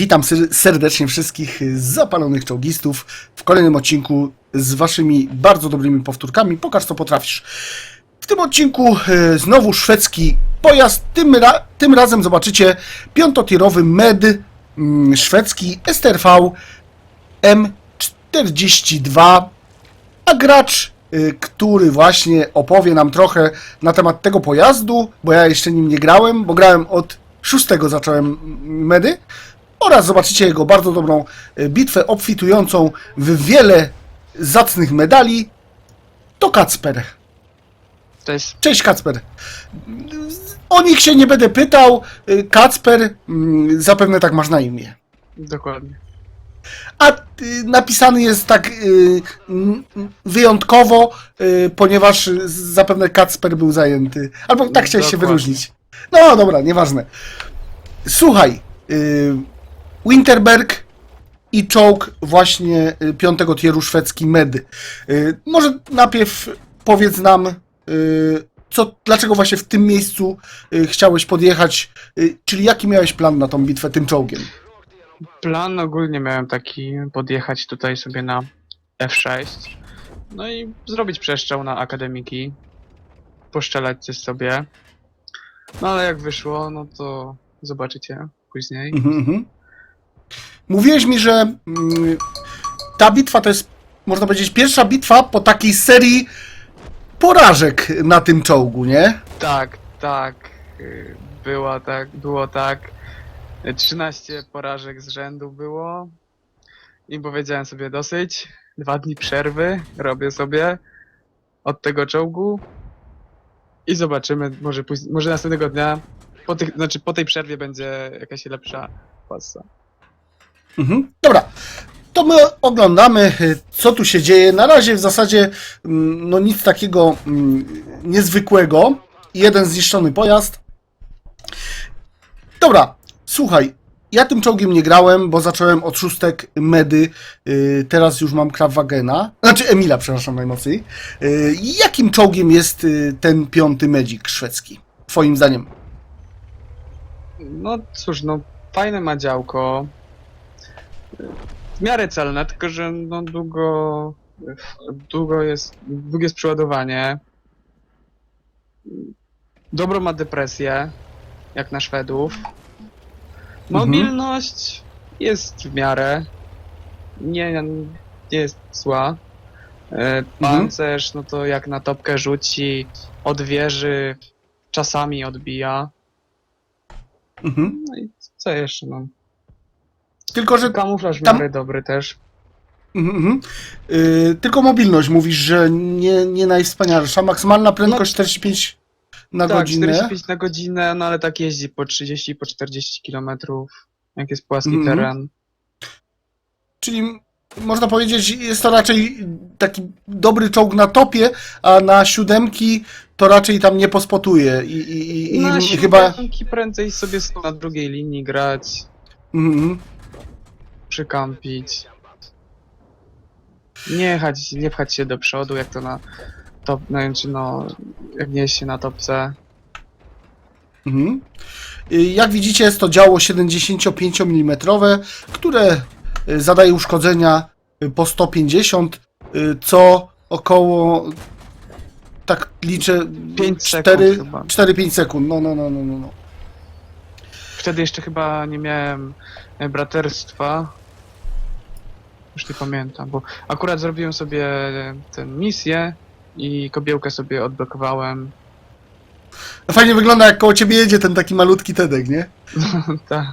Witam ser- serdecznie wszystkich zapalonych czołgistów w kolejnym odcinku z waszymi bardzo dobrymi powtórkami. Pokaż co potrafisz. W tym odcinku e, znowu szwedzki pojazd. Tym, ra- tym razem zobaczycie piątotierowy med mm, szwedzki STRV M42. A gracz, y, który właśnie opowie nam trochę na temat tego pojazdu, bo ja jeszcze nim nie grałem, bo grałem od szóstego zacząłem medy, oraz zobaczycie jego bardzo dobrą y, bitwę obfitującą w wiele zacnych medali, to Kacper. Jest Cześć Kacper. O nich się nie będę pytał. Y, Kacper, mm, zapewne tak masz na imię. dokładnie. A y, napisany jest tak y, wyjątkowo, y, ponieważ zapewne Kacper był zajęty. Albo tak chciałeś się Dokładnie. wyróżnić. No dobra, nieważne. Słuchaj, Winterberg i czołg właśnie piątego tieru szwedzki Med. Może najpierw powiedz nam, co, dlaczego właśnie w tym miejscu chciałeś podjechać, czyli jaki miałeś plan na tą bitwę tym czołgiem? Plan ogólnie miałem taki, podjechać tutaj sobie na F6, no i zrobić przeszczał na akademiki, poszczelać coś sobie. No ale jak wyszło, no to zobaczycie później. Mhm, mhm. Mówiłeś mi, że mm, ta bitwa to jest, można powiedzieć, pierwsza bitwa po takiej serii porażek na tym czołgu, nie? Tak, tak, y, była tak, było tak. Y, 13 porażek z rzędu było i powiedziałem sobie dosyć, dwa dni przerwy robię sobie od tego czołgu i zobaczymy, może, później, może następnego dnia, po, tych, znaczy po tej przerwie będzie jakaś lepsza pasa. Mhm. Dobra, to my oglądamy, y, co tu się dzieje. Na razie w zasadzie mm, no nic takiego mm, niezwykłego. Jeden zniszczony pojazd. Dobra, słuchaj, ja tym czołgiem nie grałem, bo zacząłem od szóstek Medy, y, teraz już mam Krawagena, znaczy Emila, przepraszam najmocniej. Y, jakim czołgiem jest y, ten piąty Medzik szwedzki, twoim zdaniem? No cóż, no fajne ma działko. W miarę celne, tylko że no długo, długo jest, długie jest przeładowanie. Dobro ma depresję, jak na Szwedów. Mobilność jest w miarę. Nie, nie jest zła. E, Pancerz, no to jak na topkę rzuci, od wieży czasami odbija. Mhm. No i co jeszcze mam? Tylko, że Kamuflaż w tam- miarę dobry też. Mhm, mhm. Yy, tylko mobilność mówisz, że nie, nie najwspanialsza. Maksymalna prędkość 45 na tak, godzinę. 45 na godzinę, no ale tak jeździ po 30, po 40 kilometrów, jak jest płaski Mhm. teren. Czyli można powiedzieć, jest to raczej taki dobry czołg na topie, a na siódemki to raczej tam nie pospotuje. I, i, i, i Na chyba. siódemki prędzej sobie są na drugiej linii grać, Mhm. przykampić. Nie jechać, nie pchać się do przodu, jak to na top, no, znaczy no, jak nie jest się na topce. Mhm. Y, Jak widzicie, jest to działo 75 mm, które y, zadaje uszkodzenia y, po 150, y, co około tak liczę 5 4 sekund chyba. 4-5 sekund. No, no, no, no, no, no. Wtedy jeszcze chyba nie miałem e, braterstwa. Już nie pamiętam, bo akurat zrobiłem sobie tę misję i kobiełkę sobie odblokowałem. Fajnie wygląda, jak koło ciebie jedzie ten taki malutki Tedek, nie? tak.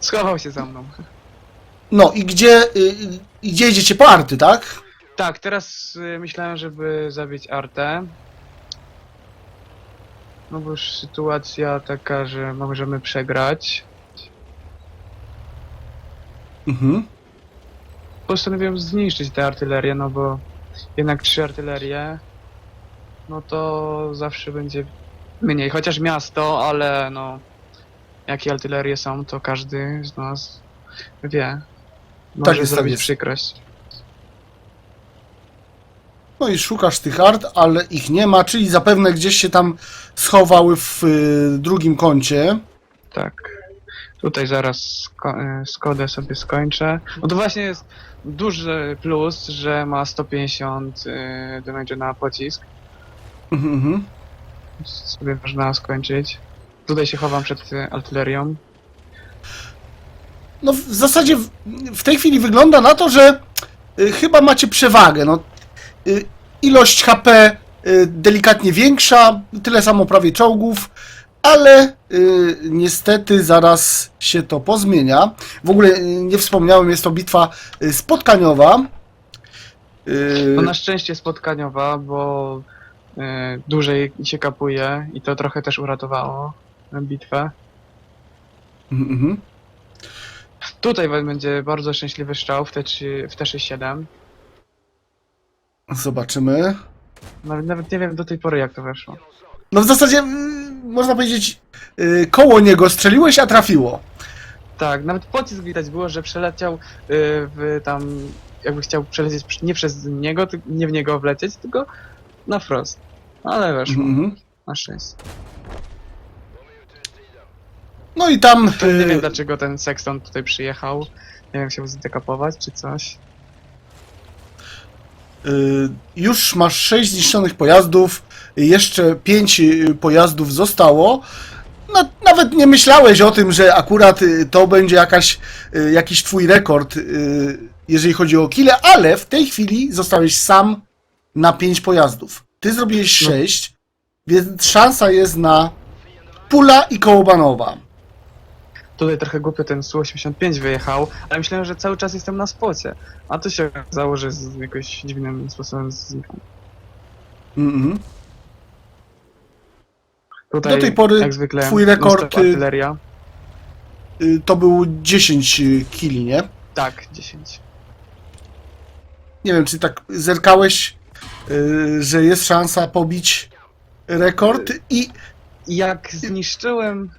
Schował się za mną. No i gdzie, y, y, gdzie jedziecie po arty, tak? Tak, teraz y, myślałem, żeby zabić Artę. No bo już sytuacja taka, że możemy przegrać. Mhm. Postanowiłem zniszczyć tę artylerię, no bo jednak trzy artylerie, no to zawsze będzie mniej. Chociaż miasto, ale no jakie artylerie są, to każdy z nas wie. Tak Może jest, tak zrobić jest. przykrość. No i szukasz tych art, ale ich nie ma, czyli zapewne gdzieś się tam schowały w y, drugim kącie. Tak. Tutaj zaraz sko- e, Skodę sobie skończę. No to właśnie jest duży plus, że ma 150 e, damage na pocisk. Mhm, mhm. Sobie można skończyć. Tutaj się chowam przed e, artylerią. No w zasadzie w, w tej chwili wygląda na to, że y, chyba macie przewagę. No, y, ilość HP y, delikatnie większa, tyle samo prawie czołgów, ale y, niestety zaraz się to pozmienia. W ogóle y, nie wspomniałem, jest to bitwa y, spotkaniowa. Y, No na szczęście spotkaniowa, bo dłużej się kapuje i to trochę też uratowało bitwę. mhm. Tutaj będzie bardzo szczęśliwy strzał w T3, w T67. Zobaczymy. Nawet, nawet nie wiem do tej pory jak to weszło. No w zasadzie mm, można powiedzieć y, koło niego strzeliłeś, a trafiło. Tak, nawet pocisk widać było, że przeleciał y, w tam, jakby chciał przelecieć przy- nie przez niego, ty- nie w niego wlecieć, tylko na frost. Ale weszło, Mhm. na szczęście. No i tam nie y, wiem dlaczego ten Sexton tutaj przyjechał. Nie wiem, chciał zdekapować czy coś. y, już masz 6 zniszczonych pojazdów, jeszcze 5 pojazdów zostało. No, nawet nie myślałeś o tym, że akurat y, to będzie jakaś, y, jakiś twój rekord, y, jeżeli chodzi o kile, ale w tej chwili zostałeś sam na 5 pojazdów. Ty zrobiłeś No. 6, więc szansa jest na pula i kołobanowa. Tutaj trochę głupio ten Su-85 wyjechał, ale myślałem, że cały czas jestem na spocie. A to się okazało, że z jakoś dziwnym sposobem znikał. Mhm. Tutaj, Do tej pory jak zwykle, twój rekord, y- artyleria. Y, To był 10 kili, nie? Tak, 10. Nie wiem, czy tak zerkałeś, y, że jest szansa pobić rekord i jak zniszczyłem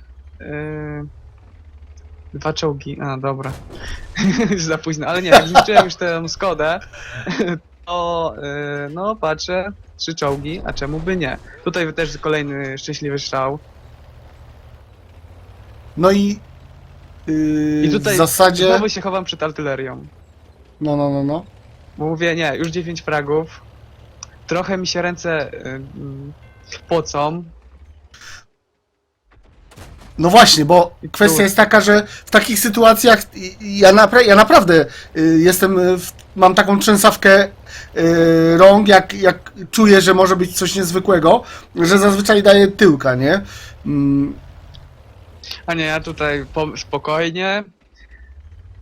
dwa czołgi, a dobra, za późno, ale nie, zniszczyłem już tę Skodę, to yy, no patrzę, trzy czołgi, a czemu by nie? Tutaj też kolejny szczęśliwy strzał. no i, y, I tutaj w zasadzie znowu się chowam przed artylerią. no, no, no, no. Bo mówię, nie, już 9 fragów. Trochę mi się ręce yy, pocą. No właśnie, bo kwestia jest taka, że w takich sytuacjach ja, napra- ja naprawdę y, jestem, w, mam taką trzęsawkę y, rąk, jak, jak czuję, że może być coś niezwykłego, że zazwyczaj daję tyłka, nie? Mm, A nie, ja tutaj po, spokojnie.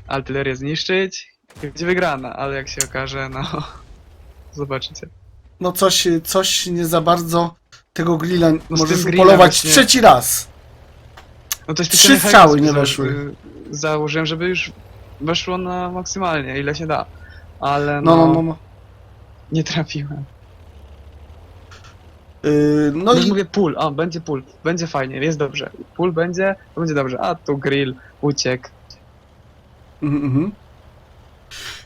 Artylerię zniszczyć. Będzie wygrana, ale jak się okaże, no. Zobaczycie. no coś, coś nie za bardzo tego grilla No możesz upolować trzeci raz. No to Trzy strzały nie weszły. za- Założyłem, żeby już weszło na maksymalnie, ile się da. Ale No, no, no, no. no. nie trafiłem. Yy, no No i mówię pól, a będzie pól, będzie fajnie, jest dobrze. Pól będzie, to będzie dobrze. A tu grill, uciekł. Mhm, mhm.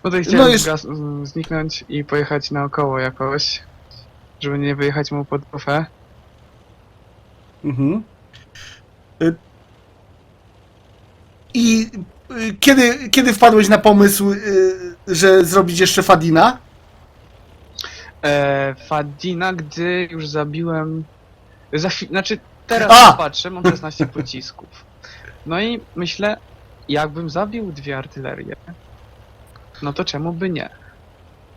No to chciałem No jest- zgas- z- zniknąć i pojechać naokoło jakoś, żeby nie wyjechać mu pod bufę. Mhm. Y, I y, kiedy, kiedy wpadłeś na pomysł, y, że zrobić jeszcze Fadina? E, Fadina, gdy już zabiłem. Za chwil... Znaczy, teraz A! patrzę, mam 16 pocisków. No i myślę, jakbym zabił dwie artylerie, no to czemu by nie?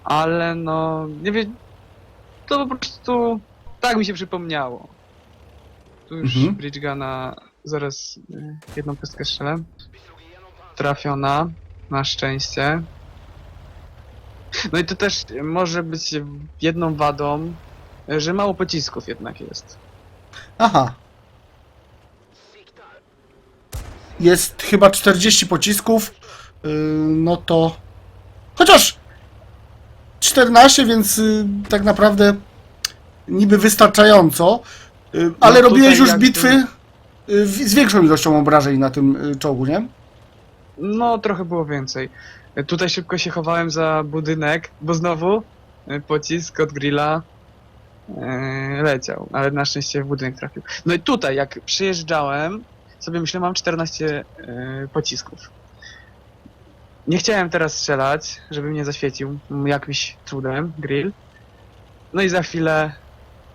Ale no, nie wiem, to po prostu tak mi się przypomniało. Tu już Mhm. Bridgegana zaraz y, jedną pestkę strzelę. Trafiona, na szczęście. No i to też może być jedną wadą, że mało pocisków jednak jest. Aha. Jest chyba 40 pocisków. y, No to. Chociaż 14, więc y, tak naprawdę niby wystarczająco. Y, Ale tutaj robiłeś już jakby- bitwy z większą ilością obrażeń na tym y, czołgu, nie? No, trochę było więcej. Tutaj szybko się chowałem za budynek, bo znowu y, pocisk od grilla y, leciał, ale na szczęście w budynek trafił. No i tutaj, jak przyjeżdżałem, sobie myślę, mam 14 y, pocisków. Nie chciałem teraz strzelać, żeby mnie zaświecił jakimś cudem grill. No i za chwilę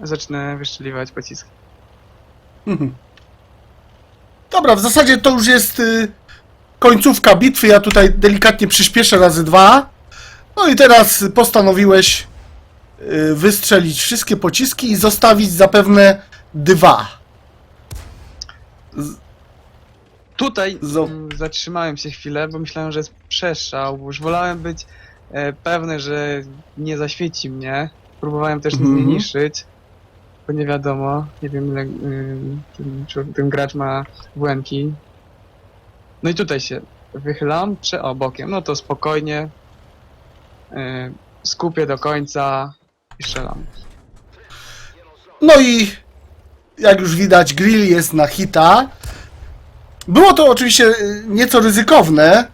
zacznę wyszczeliwać pociski. Mhm. Dobra, w zasadzie to już jest y, końcówka bitwy. Ja tutaj delikatnie przyspieszę razy dwa. No i teraz postanowiłeś y, wystrzelić wszystkie pociski i zostawić zapewne dwa. Tutaj Zo- mm, zatrzymałem się chwilę, bo myślałem, że jest przestrzał, bo już wolałem być e, pewny, że nie zaświeci mnie. Próbowałem też nic nie Mhm. Bo nie wiadomo, nie wiem ile y, ten, czy ten gracz ma błęki. No i tutaj się wychylam, czy o bokiem, no to spokojnie y, skupię do końca i strzelam. No i jak już widać, grill jest na hita. Było to oczywiście y, nieco ryzykowne,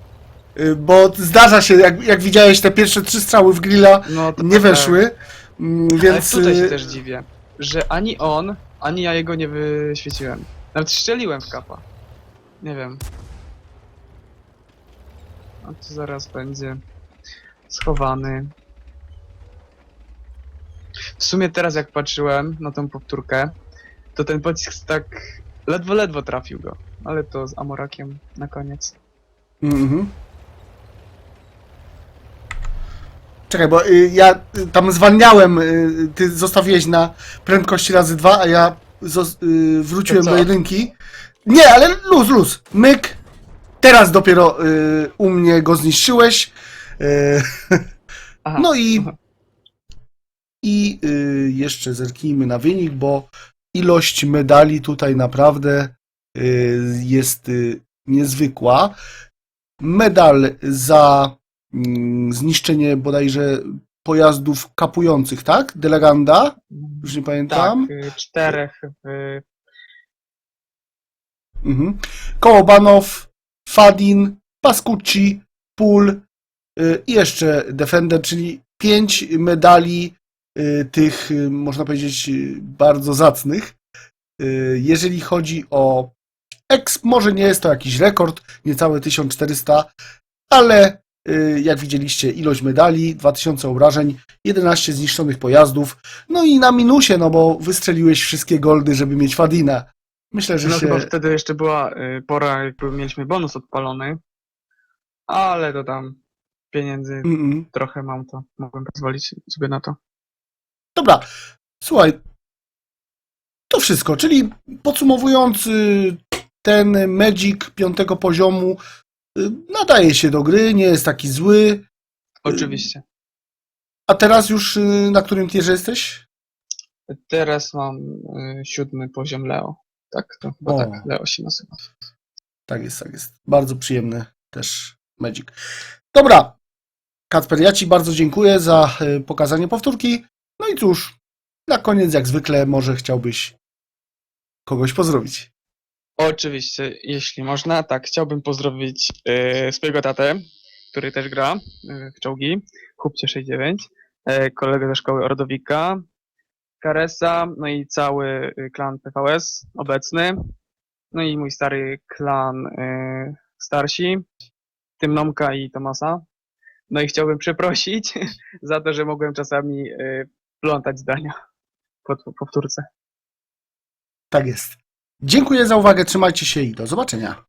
y, bo zdarza się, jak, jak widziałeś, te pierwsze trzy strzały w grilla No to nie tak. weszły. Mm, Więc Ale tutaj się y, też dziwię, że ani on, ani ja jego nie wyświeciłem. Nawet strzeliłem w kapa. Nie wiem. A to zaraz będzie schowany. W sumie teraz jak patrzyłem na tą powtórkę, to ten pocisk tak ledwo, ledwo trafił go. Ale to z Amorakiem na koniec. Mhm. Czekaj, bo y, ja y, tam zwalniałem, y, ty zostawiłeś na prędkości razy dwa, a ja zos- y, wróciłem To do jedynki. Nie, ale luz, luz. Myk. Teraz dopiero y, u mnie go zniszczyłeś. Y, Aha. no i, aha. i y, jeszcze zerknijmy na wynik, bo ilość medali tutaj naprawdę y, jest y, niezwykła. Medal za zniszczenie bodajże pojazdów kapujących, tak? Deleganda? Już nie pamiętam. Tak, y, czterech w Mhm. Kołobanow, Fadin, Pascucci, Pól y, i jeszcze Defender, czyli pięć medali y, tych, y, można powiedzieć, y, bardzo zacnych. Y, Jeżeli chodzi o Exp, może nie jest to jakiś rekord, niecałe 1400, ale y, jak widzieliście, ilość medali, 2000 obrażeń, 11 zniszczonych pojazdów, no i na minusie, no bo wystrzeliłeś wszystkie goldy, żeby mieć Fadina. Myślę, że No się... chyba wtedy jeszcze była y, pora, jakby mieliśmy bonus odpalony, ale to tam pieniędzy Mm-mm. trochę mam, to mogłem pozwolić sobie na to. Dobra, słuchaj, to wszystko, czyli podsumowując, y, ten Magic piątego poziomu y, nadaje się do gry, nie jest taki zły. Oczywiście. A teraz już y, na którym tierze jesteś? Teraz mam y, siódmy poziom Leo. Tak? To chyba O. tak Leo się nazywa. Tak jest, tak jest. Bardzo przyjemny też Magic. Dobra, Kacper, ja Ci bardzo dziękuję za y, pokazanie powtórki. No i cóż, na koniec, jak zwykle, może chciałbyś kogoś pozdrowić. Oczywiście, jeśli można, tak, chciałbym pozdrowić y, swojego tatę, który też gra y, w czołgi, Kupcie 69, y, kolegę ze szkoły Ordowika, Karesa, no i cały y, klan PVS obecny, no i mój stary klan starsi, tym Nomka i Tomasa. No i chciałbym przeprosić za to, że mogłem czasami y, plątać zdania po po powtórce. Tak jest. Dziękuję za uwagę, trzymajcie się i do zobaczenia.